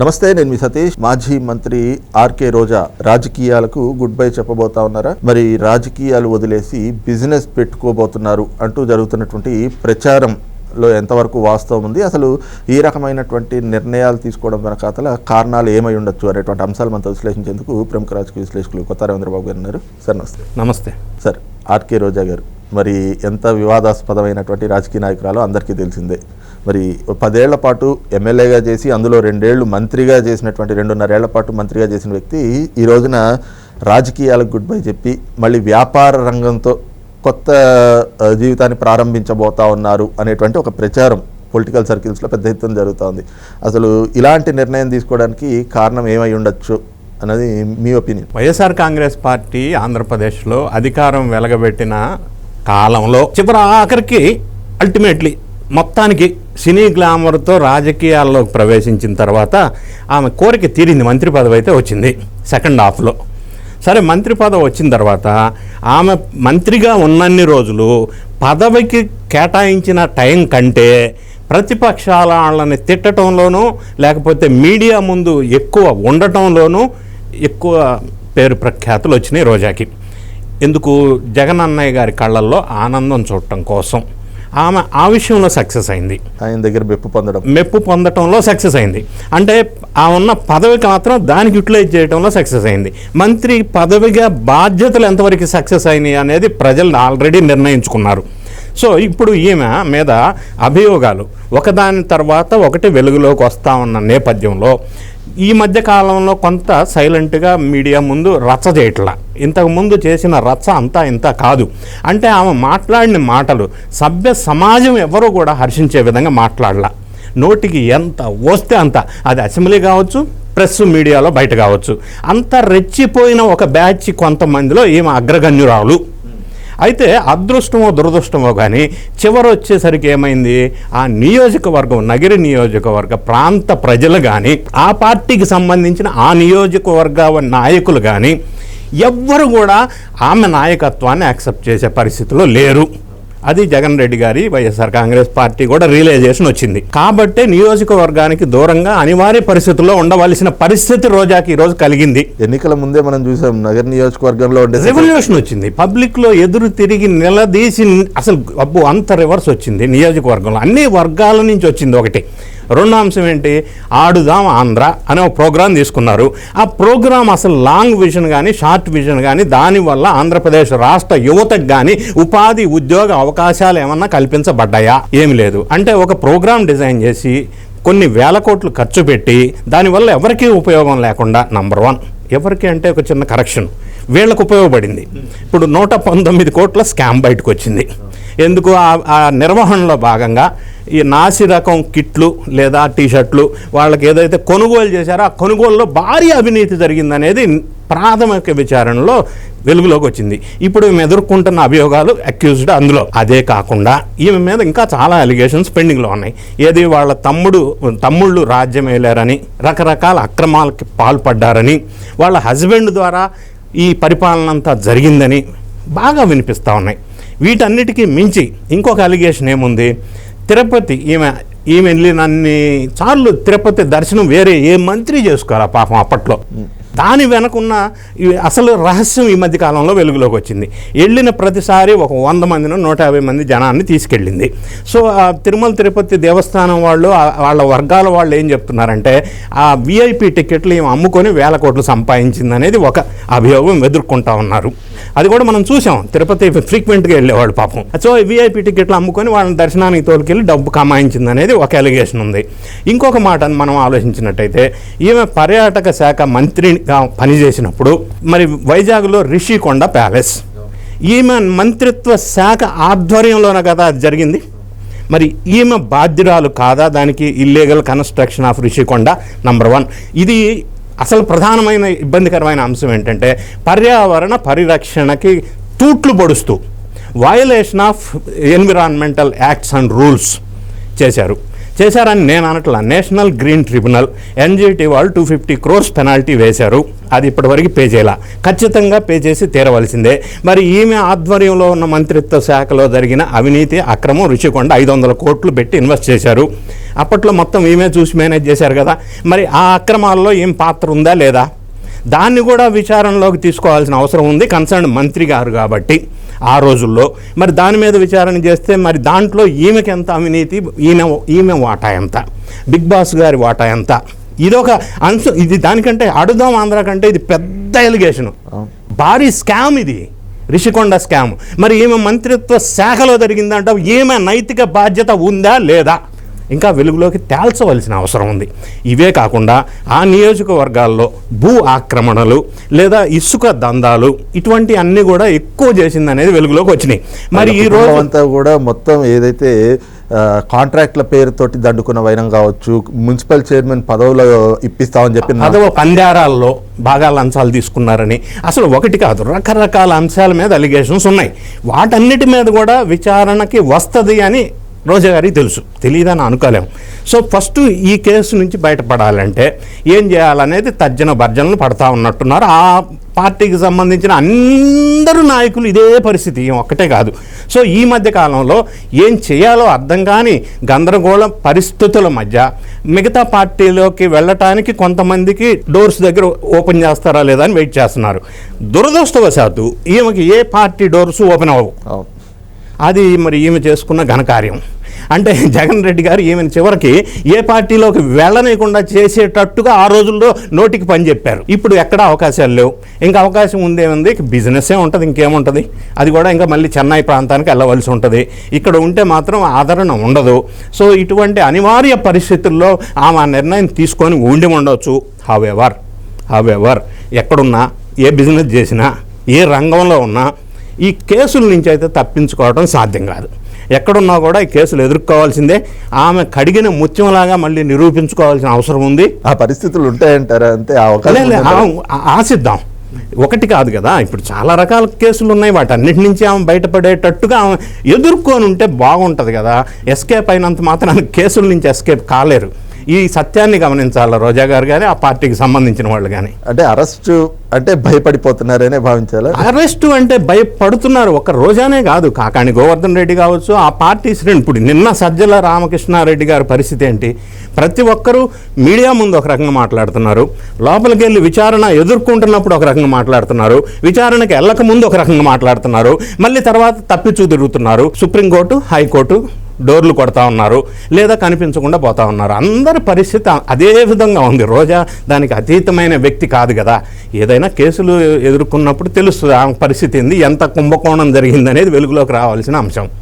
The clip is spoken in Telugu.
నమస్తే నేను మీ సతీష్. మాజీ మంత్రి ఆర్కే రోజా రాజకీయాలకు గుడ్ బై చెప్పబోతా ఉన్నారా? మరి రాజకీయాలు వదిలేసి బిజినెస్ పెట్టుకోబోతున్నారు అంటూ జరుగుతున్నటువంటి ప్రచారం లో ఎంతవరకు వాస్తవం ఉంది? అసలు ఈ రకమైనటువంటి నిర్ణయాలు తీసుకోవడం వెనకాతల కారణాలు ఏమై ఉండొచ్చు అనేటువంటి అంశాలు మనతో విశ్లేషించేందుకు ప్రముఖ రాజకీయ విశ్లేషకులు కొత్త రవీంద్రబాబు గారు ఉన్నారు. సార్ నమస్తే. నమస్తే. సార్ ఆర్కే రోజా గారు మరి ఎంత వివాదాస్పదమైనటువంటి రాజకీయ నాయకురాలో అందరికీ తెలిసిందే. మరి పదేళ్ళ పాటు ఎమ్మెల్యేగా చేసి అందులో రెండేళ్ళు మంత్రిగా చేసినటువంటి రెండున్నరేళ్ళ పాటు మంత్రిగా చేసిన వ్యక్తి ఈ రోజున రాజకీయాలకు గుడ్ బై చెప్పి మళ్ళీ వ్యాపార రంగంతో కొత్త జీవితాన్ని ప్రారంభించబోతా ఉన్నారు అనేటువంటి ఒక ప్రచారం పొలిటికల్ సర్కిల్స్లో పెద్ద ఎత్తున జరుగుతోంది. అసలు ఇలాంటి నిర్ణయం తీసుకోవడానికి కారణం ఏమై ఉండొచ్చు అన్నది మీ ఒపీనియన్. వైఎస్ఆర్ కాంగ్రెస్ పార్టీ ఆంధ్రప్రదేశ్లో అధికారం వెలగబెట్టిన కాలంలో చివరి ఆఖరికి అల్టిమేట్లీ మొత్తానికి సినీ గ్లామర్తో రాజకీయాల్లోకి ప్రవేశించిన తర్వాత ఆమె కోరిక తీరింది. మంత్రి పదవి అయితే వచ్చింది సెకండ్ హాఫ్లో. సరే మంత్రి పదవి వచ్చిన తర్వాత ఆమె మంత్రిగా ఉన్నన్ని రోజులు పదవికి కేటాయించిన టైం కంటే ప్రతిపక్షాల వాళ్ళని తిట్టడంలోనూ లేకపోతే మీడియా ముందు ఎక్కువ ఉండటంలోనూ ఎక్కువ పేరు ప్రఖ్యాతులు వచ్చినాయి రోజాకి. ఎందుకు? జగన్ అన్నయ్య గారి కళ్ళల్లో ఆనందం చూడటం కోసం. ఆమె ఆ విషయంలో సక్సెస్ అయింది. ఆయన దగ్గర మెప్పు పొందడం. మెప్పు పొందటంలో సక్సెస్ అయింది. అంటే ఆ ఉన్న పదవికి మాత్రం దానికి యూటిలైజ్ చేయడంలో సక్సెస్ అయింది. మంత్రి పదవిగా బాధ్యతలు ఎంతవరకు సక్సెస్ అయినాయి అనేది ప్రజలు ఆల్రెడీ నిర్ణయించుకున్నారు. సో ఇప్పుడు ఈమె మీద అభియోగాలు. ఒకదాని తర్వాత ఒకటి వెలుగులోకి వస్తా ఉన్న నేపథ్యంలో ఈ మధ్య కాలంలో కొంత సైలెంట్గా మీడియా ముందు రచ్చ చేయట్లా. ఇంతకుముందు చేసిన రచ్చ అంతా ఇంత కాదు. అంటే ఆమె మాట్లాడిన మాటలు సభ్య సమాజం ఎవరు కూడా హర్షించే విధంగా మాట్లాడలా. నోటికి ఎంత వస్తే అంత. అది అసెంబ్లీ కావచ్చు ప్రెస్ మీడియాలో బయట కావచ్చు. అంత రెచ్చిపోయిన ఒక బ్యాచ్ కొంతమందిలో ఈమె అగ్రగణ్యురాలు. అయితే అదృష్టమో దురదృష్టమో కానీ చివరి వచ్చేసరికి ఏమైంది? ఆ నియోజకవర్గం నగిరి నియోజకవర్గ ప్రాంత ప్రజలు కానీ ఆ పార్టీకి సంబంధించిన ఆ నియోజకవర్గ నాయకులు కానీ ఎవ్వరు కూడా ఆమె నాయకత్వాన్ని యాక్సెప్ట్ చేసే పరిస్థితిలో లేరు. అది జగన్ రెడ్డి గారి వైఎస్ఆర్ కాంగ్రెస్ పార్టీ కూడా రియలైజేషన్ వచ్చింది. కాబట్టే నియోజకవర్గానికి దూరంగా అనివార్య పరిస్థితుల్లో ఉండవలసిన పరిస్థితి రోజాకి ఈరోజు కలిగింది. ఎన్నికల ముందే మనం చూసాం నగర్ నియోజకవర్గంలో రెవల్యూషన్ వచ్చింది. పబ్లిక్లో ఎదురు తిరిగి నిలదీసి అసలు అబ్బు అంత రివర్స్ వచ్చింది నియోజకవర్గంలో. అన్ని వర్గాల నుంచి వచ్చింది ఒకటి. రెండో అంశం ఏంటి? ఆడుదాం ఆంధ్ర అనే ఒక ప్రోగ్రాం తీసుకున్నారు. ఆ ప్రోగ్రాం అసలు లాంగ్ విజన్ కానీ షార్ట్ విజన్ కానీ దానివల్ల ఆంధ్రప్రదేశ్ రాష్ట్ర యువతకు కానీ ఉపాధి ఉద్యోగ అవకాశాలు ఏమన్నా కల్పించబడ్డాయా? ఏమి లేదు. అంటే ఒక ప్రోగ్రాం డిజైన్ చేసి కొన్ని వేల కోట్లు ఖర్చు పెట్టి దానివల్ల ఎవరికీ ఉపయోగం లేకుండా నంబర్ వన్. ఎవరికి అంటే ఒక చిన్న కరెక్షన్. వీళ్ళకు ఉపయోగపడింది. ఇప్పుడు నూట పంతొమ్మిది కోట్ల స్కామ్ బయటకు వచ్చింది ఎందుకు? ఆ- ఆ నిర్వహణలో భాగంగా ఈ నాసి రకం కిట్లు లేదా టీషర్ట్లు వాళ్ళకి ఏదైతే కొనుగోలు చేశారో ఆ కొనుగోలులో భారీ అవినీతి జరిగిందనేది ప్రాథమిక విచారణలో వెలుగులోకి వచ్చింది. ఇప్పుడు ఈమె ఎదుర్కొంటున్న అభియోగాలు అక్యూజ్డ్ అందులో. అదే కాకుండా ఈమె మీద ఇంకా చాలా అలిగేషన్స్ పెండింగ్లో ఉన్నాయి. ఏది వాళ్ళ తమ్ముడు తమ్ముళ్ళు రాజ్యం వేలారని రకరకాల అక్రమాలకి పాల్పడ్డారని వాళ్ళ హస్బెండ్ ద్వారా ఈ పరిపాలన అంతా జరిగిందని బాగా వినిపిస్తూ ఉన్నాయి. వీటన్నిటికీ మించి ఇంకొక అలిగేషన్ ఏముంది? తిరుపతి ఈమె ఈమె వెళ్ళినన్ని సార్లు తిరుపతి దర్శనం వేరే ఏ మంత్రి చేసుకోరా పాపం అప్పట్లో? దాని వెనకున్న అసలు రహస్యం ఈ మధ్య కాలంలో వెలుగులోకి వచ్చింది. వెళ్ళిన ప్రతిసారి ఒక వంద మందినో నూట యాభై మంది జనాన్ని తీసుకెళ్ళింది. సో తిరుమల తిరుపతి దేవస్థానం వాళ్ళు వాళ్ళ వర్గాల వాళ్ళు ఏం చెప్తున్నారంటే ఆ విఐపి టికెట్లు ఏమి అమ్ముకొని వేల కోట్లు సంపాదించింది అనేది ఒక అభియోగం ఎదుర్కొంటా ఉన్నారు. అది కూడా మనం చూసాం. తిరుపతి ఫ్రీక్వెంట్గా వెళ్ళేవాళ్ళు పాపం. సో విఐపి టికెట్లు అమ్ముకొని వాళ్ళని దర్శనానికి తోలుకెళ్ళి డబ్బు కమాయించింది అనేది ఒక ఎలిగేషన్ ఉంది. ఇంకొక మాటను మనం ఆలోచించినట్టయితే ఈమె పర్యాటక శాఖ మంత్రిగా పనిచేసినప్పుడు మరి వైజాగ్లో రిషికొండ ప్యాలెస్. ఈమె మంత్రిత్వ శాఖ ఆధ్వర్యంలోనే కదా అది జరిగింది. మరి ఈమె బాధ్యురాలు కాదా? దానికి illegal construction of Rushikonda number one ఇది అసలు ప్రధానమైన ఇబ్బందికరమైన అంశం ఏంటంటే పర్యావరణ పరిరక్షణకి తూట్లు పొడుస్తూ violation of environmental acts and rules చేశారు. చేశారని నేను అనట్లా. నేషనల్ గ్రీన్ ట్రిబ్యునల్ ఎన్జిటి వాళ్ళు టూ ఫిఫ్టీ క్రోర్స్ పెనాల్టీ వేశారు. అది ఇప్పటివరకు పే చేయాల. ఖచ్చితంగా పే చేసి తీరవలసిందే. మరి ఈమె ఆధ్వర్యంలో ఉన్న మంత్రిత్వ శాఖలో జరిగిన అవినీతి అక్రమం రుచికొండ ఐదు వందల కోట్లు పెట్టి ఇన్వెస్ట్ చేశారు. అప్పట్లో మొత్తం ఈమె చూసి మేనేజ్ చేశారు కదా. మరి ఆ అక్రమాల్లో ఏం పాత్ర ఉందా లేదా? దాన్ని కూడా విచారణలోకి తీసుకోవాల్సిన అవసరం ఉంది. కన్సర్న్ మంత్రి గారు కాబట్టి ఆ రోజుల్లో. మరి దాని మీద విచారణ చేస్తే మరి దాంట్లో ఈమెకి ఎంత అవినీతి? ఈయన ఈమె వాటా ఎంత? బిగ్ బాస్ గారి వాటా ఎంత? ఇదొక అంశం ఇది దానికంటే అడుదాం ఆంధ్ర కంటే ఇది పెద్ద ఎలిగేషన్. భారీ స్కామ్ ఇది. రిషికొండ స్కామ్. మరి ఈమె మంత్రిత్వ శాఖలో జరిగిందంట ఈమె నైతిక బాధ్యత ఉందా లేదా? ఇంకా వెలుగులోకి తేల్చవలసిన అవసరం ఉంది. ఇవే కాకుండా ఆ నియోజకవర్గాల్లో భూ ఆక్రమణలు లేదా ఇసుక దందాలు ఇటువంటి అన్నీ కూడా ఎక్కువ చేసింది అనేది వెలుగులోకి వచ్చినాయి. మరి ఈ రోజు అంతా కూడా మొత్తం ఏదైతే కాంట్రాక్ట్ల పేరుతోటి దండుకున్న వైనం కావచ్చు మున్సిపల్ చైర్మన్ పదవులు ఇప్పిస్తామని చెప్పి అదో పందారాల్లో బాగా లంచాలు తీసుకున్నారని అసలు ఒకటి కాదు రకరకాల అంశాల మీద అలిగేషన్స్ ఉన్నాయి. వాటన్నిటి మీద కూడా విచారణకి వస్తుంది అని రోజా గారికి తెలుసు తెలియదని అనుకోలేము సో ఫస్ట్ ఈ కేసు నుంచి బయటపడాలంటే ఏం చేయాలనేది తర్జన భర్జనలు పడతా ఉన్నట్టున్నారు. ఆ పార్టీకి సంబంధించిన అందరూ నాయకులు ఇదే పరిస్థితి. ఏం ఒక్కటే కాదు. సో ఈ మధ్య కాలంలో ఏం చేయాలో అర్థం కాని గందరగోళం పరిస్థితుల మధ్య మిగతా పార్టీలోకి వెళ్ళటానికి కొంతమందికి డోర్స్ దగ్గర ఓపెన్ చేస్తారా లేదా అని వెయిట్ చేస్తున్నారు. దురదృష్టవశాత్తు ఈమెకి ఏ పార్టీ డోర్స్ ఓపెన్ అవ్వవు. అది మరి ఈమె చేసుకున్న ఘనకార్యం. అంటే జగన్ రెడ్డి గారు ఈమెను చివరికి ఏ పార్టీలోకి వెళ్ళనీయకుండా చేసేటట్టుగా ఆ రోజుల్లో నోటికి పని చెప్పారు. ఇప్పుడు ఎక్కడ అవకాశాలు లేవు. ఇంకా అవకాశం ఉందేముంది? బిజినెస్సే ఉంటుంది ఇంకేముంటుంది? అది కూడా ఇంకా మళ్ళీ చెన్నై ప్రాంతానికి వెళ్ళవలసి ఉంటుంది. ఇక్కడ ఉంటే మాత్రం ఆదరణ ఉండదు. సో ఇటువంటి అనివార్య పరిస్థితుల్లో ఆమె ఆ నిర్ణయం తీసుకొని ఉండి ఉండవచ్చు హవెవర్ హవెవర్ ఎక్కడున్నా ఏ బిజినెస్ చేసినా ఏ రంగంలో ఉన్నా ఈ కేసుల నుంచి అయితే తప్పించుకోవడం సాధ్యం కాదు. ఎక్కడున్నా కూడా ఈ కేసులు ఎదుర్కోవాల్సిందే. ఆమె కడిగిన ముత్యంలాగా మళ్ళీ నిరూపించుకోవాల్సిన అవసరం ఉంది. ఆ పరిస్థితులు ఉంటాయంటారా? అంతే ఆశిద్దాం. ఒకటి కాదు కదా ఇప్పుడు చాలా రకాల కేసులు ఉన్నాయి. వాటి అన్నిటి నుంచి ఆమె బయటపడేటట్టుగా ఆమె ఎదుర్కొని ఉంటే బాగుంటుంది కదా. ఎస్కేప్ అయినంత మాత్రాన కేసుల నుంచి ఎస్కేప్ కాలేరు. ఈ సత్యాన్ని గమనించాలి రోజా గారు కానీ ఆ పార్టీకి సంబంధించిన వాళ్ళు కానీ అంటే అరెస్ట్ అంటే భయపడిపోతున్నారనే భావించాలా? అరెస్టు అంటే భయపడుతున్నారు. ఒక రోజానే కాదు. కాకాణి గోవర్ధన్ రెడ్డి కావచ్చు ఆ పార్టీ శ్రేణి ఇప్పుడు నిన్న సజ్జల రామకృష్ణారెడ్డి గారి పరిస్థితి ఏంటి? ప్రతి ఒక్కరూ మీడియా ముందు ఒక రకంగా మాట్లాడుతున్నారు. లోపలికి వెళ్ళి విచారణ ఎదుర్కొంటున్నప్పుడు ఒక రకంగా మాట్లాడుతున్నారు. విచారణకి వెళ్ళక ముందు ఒక రకంగా మాట్లాడుతున్నారు. మళ్ళీ తర్వాత తప్పిచూ తిరుగుతున్నారు. సుప్రీంకోర్టు హైకోర్టు డోర్లు కొడతా ఉన్నారు లేదా కనిపించకుండా పోతా ఉన్నారు. అందరి పరిస్థితి అదే విధంగా ఉంది. రోజా దానికి అతీతమైన వ్యక్తి కాదు కదా. ఏదైనా కేసులు ఎదుర్కొన్నప్పుడు తెలుస్తుంది ఆ పరిస్థితి ఏంది ఎంత కుంభకోణం జరిగిందనేది వెలుగులోకి రావాల్సిన అంశం.